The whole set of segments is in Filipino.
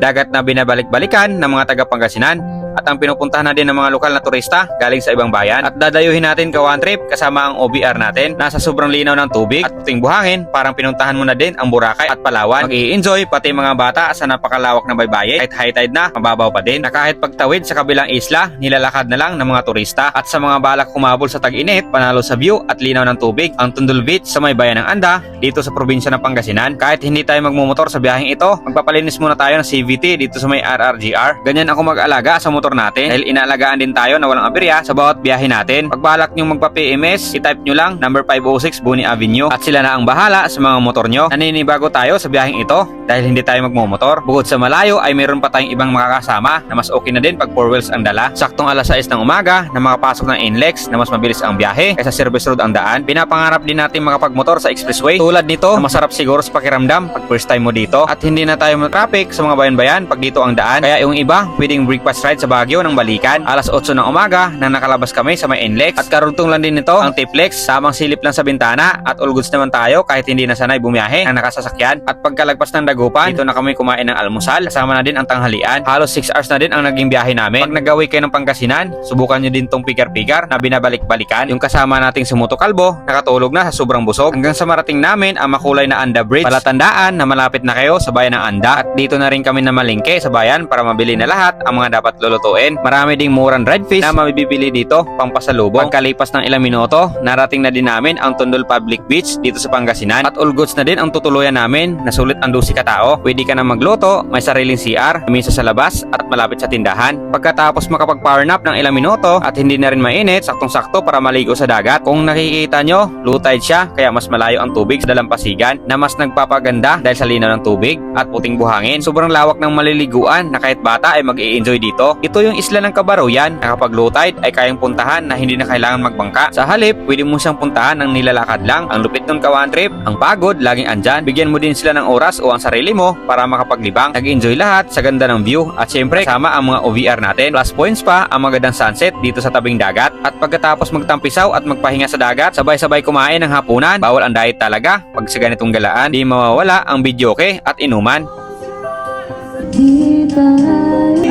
dagat na binabalik-balikan ng mga taga Pangasinan at ang pinupuntahan na din ng mga lokal na turista galing sa ibang bayan. At dadayuhin natin ka one trip kasama ang OBR natin. Nasa sobrang linaw ng tubig at puting buhangin parang pinuntahan mo na din ang Boracay at Palawan. Mag enjoy pati mga bata sa napakalawak na baybayin. Kahit high tide na mababaw pa din. Na kahit pagtawid sa kabilang isla nilalakad na lang ng mga turista. At sa mga balak kumabol sa tag-init panalo sa view at linaw ng tubig ang Tundul Beach sa may bayan ng Anda dito sa probinsya ng Pangasinan. Kahit hindi tayo magmumotor sa biyaheng ito magpapalinis muna tayo ng CVT dito sa may RRGR ganyan ako mag-alaga sa motor natin. Dahil inaalagaan din tayo na walang aberya sa bawat biyahe natin. Pag balak magpa-PMS i-type nyo lang number 506 Buni Avenue. At sila na ang bahala sa mga motor nyo naninibago tayo sa biyaheng ito dahil hindi tayo magmumotor. Bukod sa malayo ay mayroon pa tayong ibang makakasama na mas okay na din pag 4 wheels ang dala. Saktong alas 6 ng umaga na makapasok ng NLEX na mas mabilis ang biyahe kaysa service road ang daan. Pinapangarap din natin makapagmotor sa expressway. Tulad nito na masarap siguro sa pakiramdam pag first time mo dito. At hindi na tayo traffic sa mga bayan-bayan pag dito ang daan. Kaya yung iba pwedeng breakfast ride sa Baguio ng balikan. Alas 8 ng umaga nang nakalabas kami sa may NLEX at karuntong lang din nito ang Tiplex. Samang silip lang sa bintana at all goods naman tayo kahit hindi na sanay bumiyahe ang nakasasakyan. At pagkalagpas ng dagupan dito na kami kumain ng almusal. Kasama na din ang tanghalian. Halos 6 hours na din ang naging biyahe namin. Pag nagawi kayo ng Pangasinan subukan nyo din tong pigar-pigar na binabalik-balikan. Yung kasama nating sumuto kalbo nakatulog na sa sobrang busog. Hanggang sa marating namin ang makulay na Anda Bridge. Palatandaan na malapit na kayo sa bayan ng Anda. At dito na rin kami na malingke sa bayan para mabili na lahat ang mga dapat lulutuin marami ding murang red fish na mabibili dito pampasalubong. Pagkalipas ng ilang minuto narating na din namin ang Tundol Public Beach dito sa Pangasinan. At all goods na din ang tutuluyan namin na sulit ang dusi katao pwede ka na magluto may sariling CR minsan sa labas at malapit sa tindahan. Pagkatapos makapag power nap ng ilang minuto at hindi na rin mainit saktong-sakto para maligo sa dagat. Kung nakikita nyo low tide siya kaya mas malayo ang tubig sa dalampasigan na mas nagpapaganda dahil sa linaw ng tubig at puting buhangin. Sobrang lawak ng maliliguan na kahit bata ay mag enjoy dito. Ito yung isla ng Kabaruyan na kapag low tide ay kayang puntahan na hindi na kailangan magbangka. Sa halip pwede mo siyang puntahan ng nilalakad lang. Ang lupit ng kawan trip ang pagod laging andyan. Bigyan mo din sila ng oras o ang sarili mo para makapaglibang. Nag-enjoy lahat sa ganda ng view. At syempre kasama ang mga OVR natin. Plus points pa ang magandang sunset dito sa tabing dagat. At pagkatapos magtampisaw at magpahinga sa dagat sabay-sabay kumain ng hapunan. Bawal ang diet talaga. Pag sa ganitong galaan di mawawala ang videoke at inuman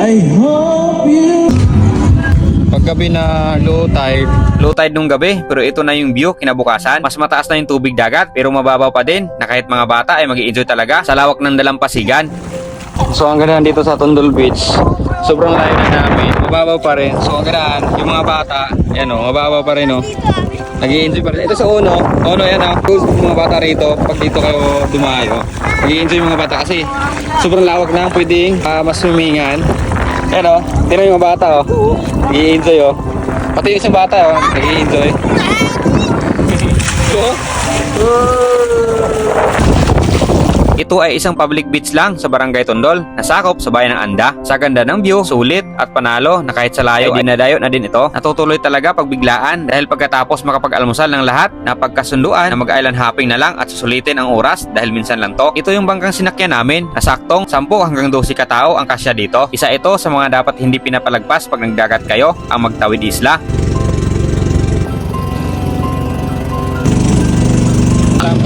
I hope you Paggabi na low tide, low tide nung gabi pero ito na yung view kinabukasan. Mas mataas na yung tubig dagat pero mababaw pa din na kahit mga bata ay mag enjoy talaga sa lawak ng dalampasigan. So ang ganda dito sa Tondol Beach, sobrang layo na namin, mababaw pa rin. So ang ganda, yung mga bata, yan o, mababaw pa rin o. nag enjoy pa rin. Ito sa Ono, Ono yan o, mga bata rito, pag dito kayo dumayo, nag enjoy yung mga bata kasi sobrang lawak na, pwedeng uh, mas. Yan o, tira yung mga bata o. Nag-i-enjoy oh. Pati yung isang bata oh, nag-i-enjoy. Ito ay isang public beach lang sa Barangay Tondol, nasakop sa bayan ng Anda. Sa ganda ng view, sulit at panalo na kahit sa layo ay dinadayo na din ito. Natutuloy talaga pagbiglaan dahil pagkatapos makapag-almusal ng lahat, napagkasunduan na mag-island hopping na lang at susulitin ang oras dahil minsan lang to. Ito yung bangkang sinakyan namin na saktong 10 hanggang 12 katao ang kasya dito. Isa ito sa mga dapat hindi pinapalagpas pag nagdagat kayo, ang magtawid isla.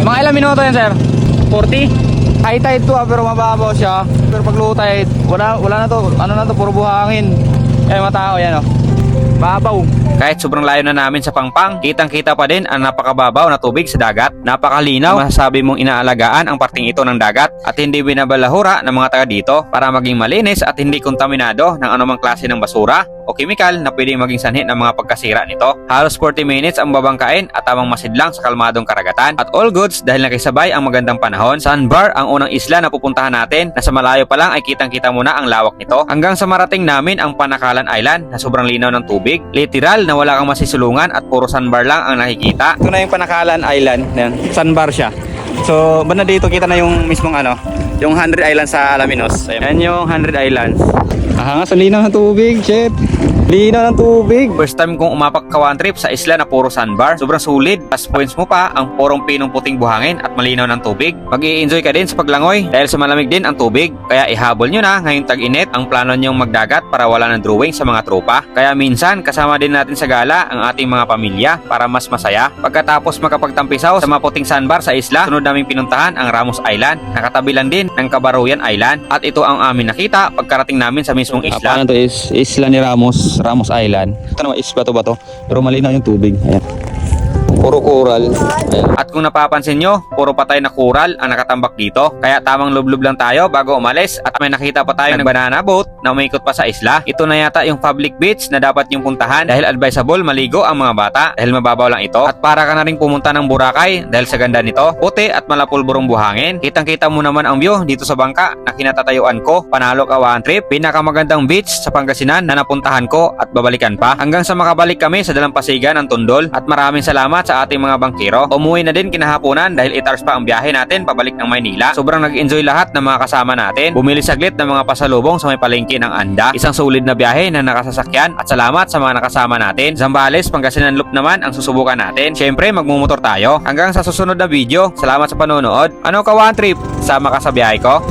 Mga ilang minuto yan, sir? 40? High tide to ah, pero mababaw siya. Pero pag low tide, wala, wala na to. Ano na to, puro buhangin. Eh, mga tao yan oh. Babaw. Kahit sobrang layo na namin sa Pangpang, kitang-kita pa din ang napakababaw na tubig sa dagat. Napakalinaw, masasabi mong inaalagaan ang parting ito ng dagat at hindi binabalahura ng mga taga dito para maging malinis at hindi kontaminado ng anumang klase ng basura o kemikal na pwedeng maging sanhi ng mga pagkasira nito. Halos 40 minutes ang babangkain at tamang masidlang sa kalmadong karagatan. At all goods dahil nakisabay ang magandang panahon. Sandbar ang unang isla na pupuntahan natin na sa malayo pa lang ay kitang-kita mo na ang lawak nito. Hanggang sa marating namin ang Panakalan Island na sobrang linaw ng tubig. Literal na wala kang masisulungan at puro sandbar lang ang nakikita. Ito na yung Panakalan Island. Yan. Sandbar siya. So, banda dito kita na yung mismong ano, yung 100 Islands sa Alaminos. Yan yung 100 Islands. Aha nga, sa linaw ng tubig, shit. Linaw ng tubig. First time kong umapak ka one trip sa isla na puro sandbar. Sobrang sulit. Plus points mo pa ang purong pinong puting buhangin at malinaw ng tubig. mag enjoy ka din sa paglangoy dahil sa malamig din ang tubig. Kaya ihabol nyo na ngayong tag-init ang plano nyong magdagat para wala ng drawing sa mga tropa. Kaya minsan kasama din natin sa gala ang ating mga pamilya para mas masaya. Pagkatapos makapagtampisaw sa maputing sandbar sa isla, sunod naming pinuntahan ang Ramos Island. Nakatabi lang din ng Kabaruyan Island. At ito ang amin nakita pagkarating namin sa mismong isla. paano to is isla ni Ramos, Ramos Island. Ito naman is bato bato, pero malinaw yung tubig. Ayan. Puro coral. At kung napapansin nyo, puro patay na kural ang nakatambak dito. Kaya tamang lublob lang tayo bago umalis at may nakita pa tayo ng banana boat na umikot pa sa isla. Ito na yata yung public beach na dapat yung puntahan dahil advisable maligo ang mga bata dahil mababaw lang ito. At para ka na rin pumunta ng Boracay dahil sa ganda nito, puti at malapulburong buhangin. Kitang kita mo naman ang view dito sa bangka na kinatatayuan ko. Panalo ka one trip, pinakamagandang beach sa Pangasinan na napuntahan ko at babalikan pa. Hanggang sa makabalik kami sa dalampasigan ng Tundol at maraming salamat sa ating mga bangkero. Umuwi na din kinahaponan dahil 8 hours pa ang biyahe natin pabalik ng Maynila. Sobrang nag-enjoy lahat ng mga kasama natin. Bumili saglit ng mga pasalubong sa may palengke ng Anda. Isang sulit na biyahe na nakasasakyan at salamat sa mga nakasama natin. Zambales, Pangasinan Loop naman ang susubukan natin. Siyempre, magmumotor tayo. Hanggang sa susunod na video. Salamat sa panonood. Ano ka one trip? Sama ka sa biyahe ko?